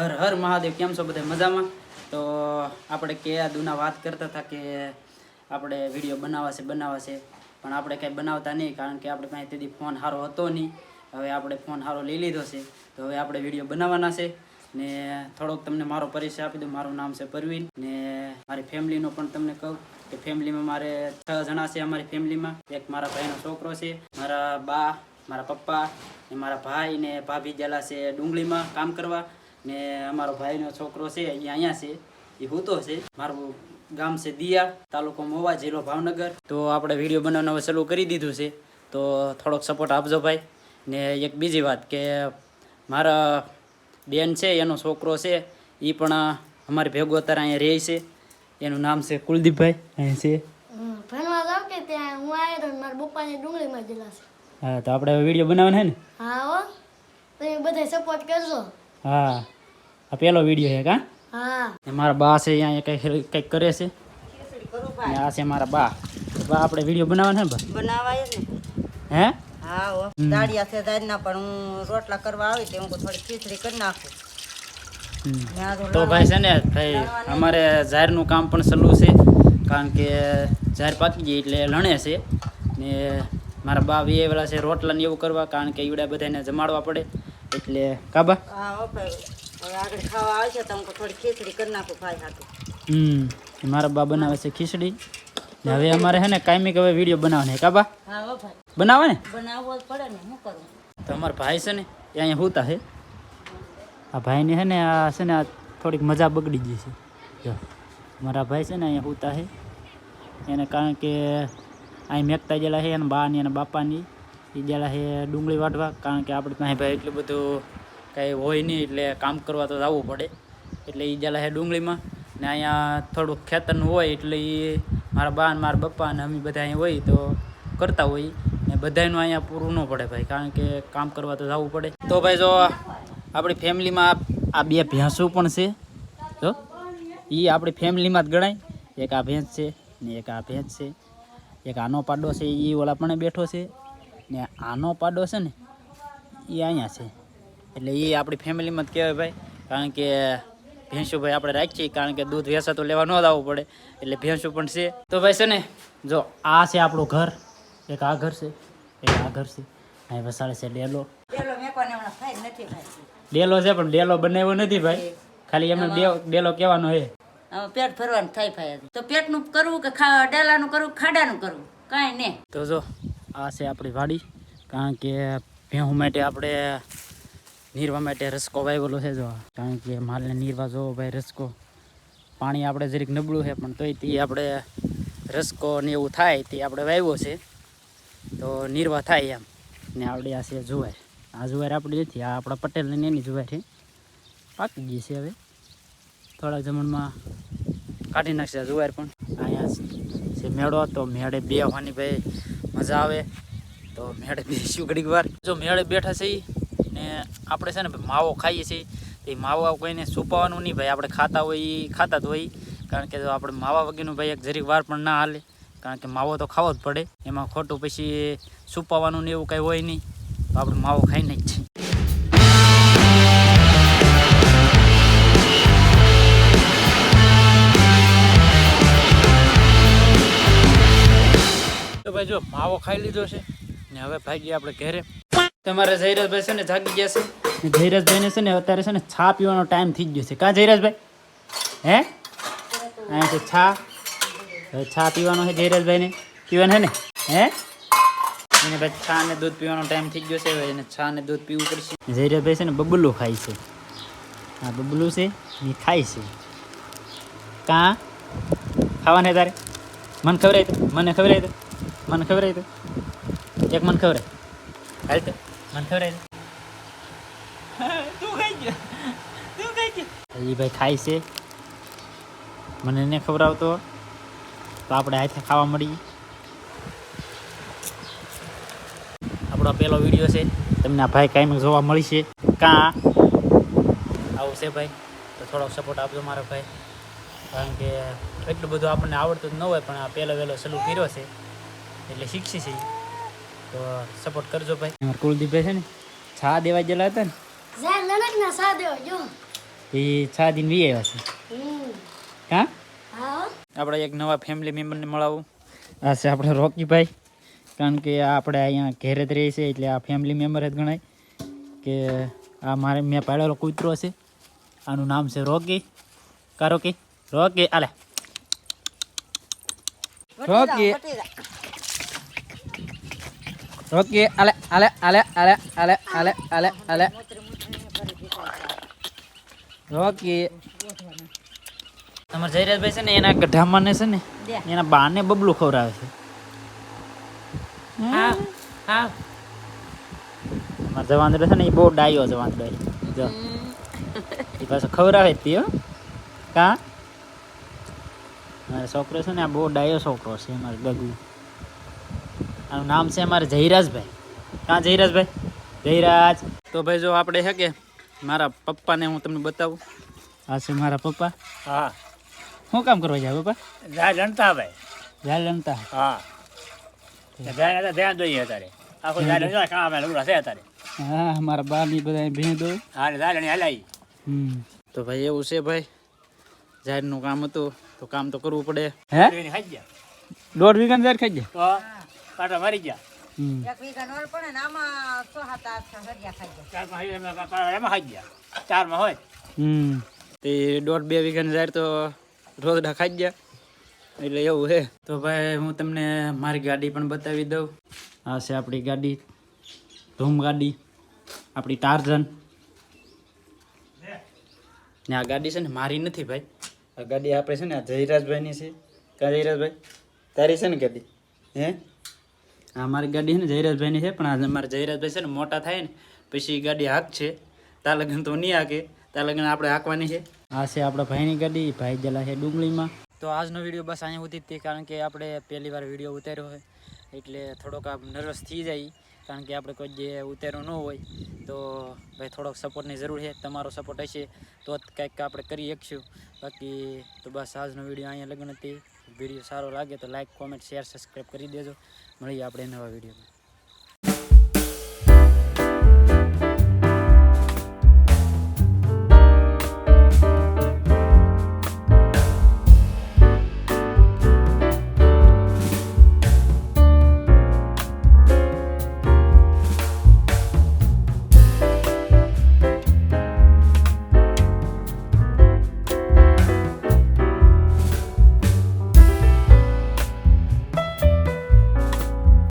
હર હર મહાદેવ, કેમ છો બધા મજામાં? તો આપણે કે દુના વાત કરતા હતા કે આપણે વીડિયો બનાવવા છે બનાવવા છે પણ આપણે કંઈ બનાવતા નહીં, કારણ કે આપણે પાસે તેથી ફોન સારો હતો નહીં. હવે આપણે ફોન સારો લઈ લીધો છે. તો હવે આપણે વીડિયો બનાવવાના છે. ને થોડોક તમને મારો પરિચય આપી દઉં. મારું નામ છે પરવીન. ને મારી ફેમિલીનો પણ તમને કહું કે ફેમિલીમાં મારે છ જણા છે અમારી ફેમિલીમાં એક મારા ભાઈનો છોકરો છે, મારા બા, મારા પપ્પા ને મારા ભાઈ ને ભાભી ગયેલા છે ડુંગળીમાં કામ કરવા. ને અમારો ભાઈનો છોકરો છે એ અહીંયા છે એ હુતો છે. મારું ગામ છે દિયા તાલુકો મોવા જિલ્લો ભાવનગર. તો આપણે વીડિયો બનાવવાનું હવે ચાલુ કરી દીધું છે. તો થોડોક સપોર્ટ આપજો ભાઈ. ને એક બીજી વાત કે મારા બેન છે એનો છોકરો છે એ પણ અમારી ભેગો અત્યારે અહીંયા રહે છે. એનું નામ છે કુલદીપભાઈ અહીંયા છે. ભણવા જાવ કે ત્યાં? હું આવ્યો મારા પપ્પાની ડુંગળીમાં ગયેલા છે હા તો આપણે વીડિયો બનાવવાનો છે ને? હા હો. તમે બધા સપોર્ટ કરજો. હા. આ પહેલો વીડિયો છે કા? હા. મારા બા છે અહીંયા કંઈક કંઈક કરે છે? આ છે મારા બા. બા આપણે વીડિયો બનાવવાના છે ને બનાવાય ને. હે? હા દાળિયા છે દાળના પણ હું રોટલા કરવા આવી તે હું થોડી ખીચડી કરી નાખું. તો ભાઈ છે ને ભાઈ અમારે જાહેરનું કામ પણ સલું છે કારણ કે જાહેર પાકી ગઈ એટલે લણે છે. ને મારા બા વેલા છે રોટલા ને એવું કરવા કારણ કે ઈવડા બધાને જમાડવા પડે. એટલે કાબા? હા હો હું હમ મારા બા બનાવે છે ખીચડી. હવે અમારે છે ને કાયમિક હવે વીડિયો બનાવવાનો કાબા? હા હો બનાવે ને? બનાવવો પડે ને શું કરું? તો અમારા ભાઈ છે ને એ અહીંયા હોતા છે આ ભાઈને છે ને આ છે ને આ થોડીક મજા બગડી ગઈ છે. જો મારા ભાઈ છે ને અહીંયા હોતા છે એને કારણ કે અહીં મેકતા ગયેલા છે એના બાની અને બાપાની. એ ગયેલા છે ડુંગળી વાટવા, કારણ કે આપણે ત્યાં ભાઈ એટલું બધું કંઈ હોય નહીં, એટલે કામ કરવા તો જવું પડે. એટલે એ ગયેલા ડુંગળીમાં, ને અહીંયા થોડુંક ખેતરનું હોય, એટલે એ મારા બા ને મારા પપ્પા અને અમે બધા અહીં હોય તો કરતા હોય ને બધાયનું અહીંયા પૂરું ન પડે ભાઈ, કારણ કે કામ કરવા તો જવું પડે. તો ભાઈ જો, આપણી ફેમિલીમાં આ બે ભેંસો પણ છે. જો એ આપણી ફેમિલીમાં જ ગણાય. એક આ ભેંસ છે ને એક આ ભેંસ છે. એક આનો પાડો છે એ ઓલા પણ બેઠો છે. ને આનો પાડો છે ને એ અહીંયા છે. એટલે એ આપણી ફેમિલીમાં જ કહેવાય ભાઈ કારણ કે ભેંસુ ભાઈ આપણે રાખીએ કારણ કે દૂધ વેસા તો લેવા ન જ આવવું પડે એટલે ભેંસુ પણ છે. તો ભાઈ છે ને જો આ છે આપણું ઘર એક આ ઘર છે એક આ ઘર છે. અહીં વસાડે છે ડેલો. ડેલો છે પણ ડેલો બનાવ્યો નથી ભાઈ. ખાલી એમને ડેલો કહેવાનો છે. પેટ ભરવાનું થાય ભાઈ તો પેટનું કરવું કે ખા ડેલાનું કરવું ખાડાનું કરવું? કાંઈ નહીં તો જો આ છે આપણી વાડી. કારણ કે ભેહું માટે આપણે નીરવા માટે રસકો વાવેલો છે જો. કારણ કે માલને નીરવા જોવો ભાઈ રસકો. પાણી આપણે જરીક નબળું છે, પણ તોય તે આપણે રસકો ને એવું થાય તે આપણે વાવ્યો છે. તો નીરવા થાય એમ. ને આપણે આ છે જુવાર. આ જુવાર આપણી નથી, આ આપણા પટેલની એની જુવાર છે. પાકી ગઈ છે હવે. થોડા જમણમાં કાઢી નાખશે જુવાર પણ. અહીંયા છે મેળો તો મેળે બેહવાની ભાઈ મજા આવે. તો મેળે બેસ્યું ઘડીક વાર. જો મેળે બેઠા છે ને આપણે છે ને માવો ખાઈએ છીએ. એ માવો કોઈને છુપાવવાનું નહીં ભાઈ. આપણે ખાતા હોય એ ખાતા જ હોય. કારણ કે આપણે માવા વગેરેનું ભાઈ એક જરીક વાર પણ ના હાલે. કારણ કે માવો તો ખાવો જ પડે. એમાં ખોટું પછી છુપાવવાનું ને એવું કંઈ હોય નહીં. તો આપણે માવો ખાઈને જ ભાઈ જો માવો ખાઈ લીધો છે ને હવે ભાગીએ આપણે ઘરે. તમારે જયરાજભાઈ છે ને જાગી ગયા છે? જયરાજભાઈને છે ને અત્યારે છે ને છા પીવાનો ટાઈમ થઈ ગયો છે. કાં જયરાજભાઈ? હે? અહીંયા છે છા છા પીવાનો છે જયરાજભાઈને. પીવાનું છે ને? હે? એને ભાઈ છા ને દૂધ પીવાનો ટાઈમ થઈ ગયો છે. એને છા ને દૂધ પીવું પડશે. જયરાજભાઈ છે ને બબલું ખાય છે. હા બબલું છે ને ખાય છે. કાં? ખાવાને તારે? મને ખબર મને ખબર મને ખબર તો એક મને ખબર હાલ તો. મને તું ગયો. એ ભાઈ ખાય છે. મને એને ખવડાવતો. તો આપણે હાથે ખાવા મળી. આપણો પહેલો વીડિયો છે. તમને આ ભાઈ કાંઈ જોવા મળશે કાં? આવું છે ભાઈ. તો થોડોક સપોર્ટ આપજો મારો ભાઈ. કારણ કે એટલું બધું આપણને આવડતું જ ન હોય પણ આ પહેલો વહેલો સલું કર્યો છે. એટલે શીખી છે તો સપોર્ટ કરજો ભાઈ. કુલદીપ છે ને છા દેવા ગયેલા હતા ને? એ છા દિન વી આવ્યા છે. હા? હા. આપણે એક નવા ફેમિલી મેમ્બરને મળાવું. આ છે આપણે રોકીભાઈ. કારણ કે આપણે અહીંયા ઘેરે જ રહીએ છીએ એટલે આ ફેમિલી મેમ્બર જ ગણાય. કે આ મારે મેં પાડેલો કૂતરો છે. આનું નામ છે રોકી. કા રોકી? રોકી આલે. રોકી. રોકી ale, આલે આલે આલે આલે આલે ale, ale. રોકી તમારે જયરાજભાઈ છે ને એના ગઢામાં છે ને એના બાને બબલું ખવડાવે છે. હા. હા. મારા જવાંદડો છે ને એ બહુ ડાયો જવાંદડો. જો. એ પાછો ખવડાવે તે હો. કા? મારો છોકરો છે ને આ બહુ ડાયો છોકરો છે મારો ગગુ. આનું નામ છે અમારે જયરાજભાઈ. કાં જયરાજભાઈ? જયરાજ. તો ભાઈ જો આપણે છે કે મારા પપ્પાને હું તમને બતાવું. આ છે મારા પપ્પા? હા. શું કામ કરવા જાય પપ્પા? જાય જણતા ભાઈ. જાલ રમતા હા. ધ્યાન જોઈએ અત્યારે. આખું જાય કામ આવે છે અત્યારે. હા મારા બા ની બધા ભેં દો હા જાય હલાઈ હમ. તો ભાઈ એવું છે ભાઈ. જાહેરનું કામ હતું તો કામ તો કરવું પડે. હે? દોઢ વીઘા જાહેર ખાઈ જાય તો પાટા મરી ગયા. હમ. એક વીઘા નોર પડે ને આમાં સો સાત આઠ હરિયા ખાઈ જાય ચારમાં એમાં ખાઈ ગયા. ચારમાં હોય. હમ. તે દોઢ બે વીઘાની જાહેર તો રોજડા ખાઈ ગયા. એટલે એવું છે. તો ભાઈ હું તમને મારી ગાડી પણ બતાવી દઉં. આ છે આપણી ગાડી. ધૂમ ગાડી. આપણી ટાર્ઝન. ને આ ગાડી છે ને મારી નથી ભાઈ. આ ગાડી આપણે છે ને આ જયરાજભાઈની છે. કા જયરાજભાઈ? તારી છે ને ગાડી? હે? આ મારી ગાડી છે ને જયરાજભાઈની છે, પણ આ મારે જયરાજભાઈ છે ને મોટા થાય ને, પછી ગાડી હાક છે. તા લગ્ન તો નહીં હાકે તા લગ્ન આપણે હાંકવાની છે. આ છે આપણા ભાઈની ગાડી, ભાઈ ગયેલા છે ડુંગળીમાં. તો આજનો વીડિયો બસ અહીંયા સુધી જ તે, કારણ કે આપણે પહેલી વાર વીડિયો ઉતાર્યો હોય એટલે થોડોક આપ નર્વસ થઈ જાય, કારણ કે આપણે કોઈ જે ઉતાર્યો ન હોય, તો ભાઈ થોડોક સપોર્ટની જરૂર છે, તમારો સપોર્ટ હશે, તો જ કંઈક આપણે કરી શકીશું. બાકી તો બસ આજનો વીડિયો અહીંયા લગ્ન હતી વીડિયો સારો લાગે તો લાઈક કોમેન્ટ શેર સબસ્ક્રાઈબ કરી દેજો. મળીએ આપણે નવા વિડીયોમાં